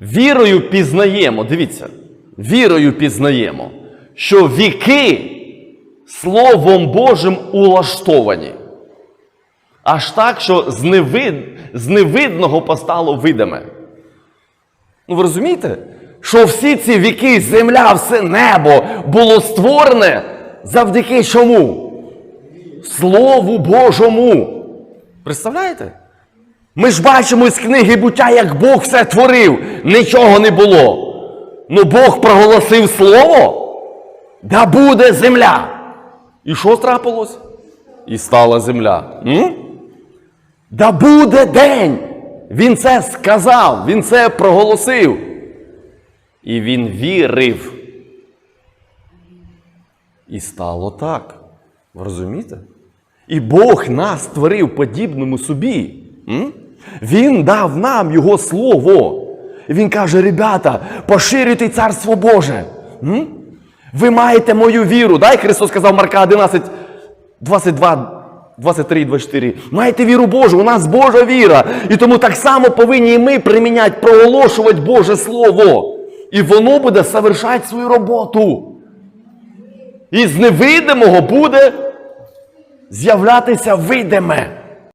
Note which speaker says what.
Speaker 1: Вірою пізнаємо, дивіться, вірою пізнаємо, що віки Словом Божим улаштовані. Аж так, що з, невид... з невидного постало видиме. Ну ви розумієте? Що всі ці віки, земля, все небо було створене завдяки чому? Слову Божому. Представляєте? Ми ж бачимо з книги буття, як Бог все творив, нічого не було. Ну Бог проголосив слово, да буде земля. І що трапилось? І стала земля. М? Да буде день. Він це сказав, він це проголосив. І він вірив. І стало так. Ви розумієте? І Бог нас створив подібному собі. М? Він дав нам Його слово. І Він каже: ребята, поширюйте царство Боже. М? Ви маєте мою віру. Дай Христос сказав Марка 11, 22, 23, 24. Маєте віру Божу, у нас Божа віра. І тому так само повинні і ми приміняти, проголошувати Боже Слово. І воно буде завершати свою роботу. І з невидимого буде з'являтися видиме.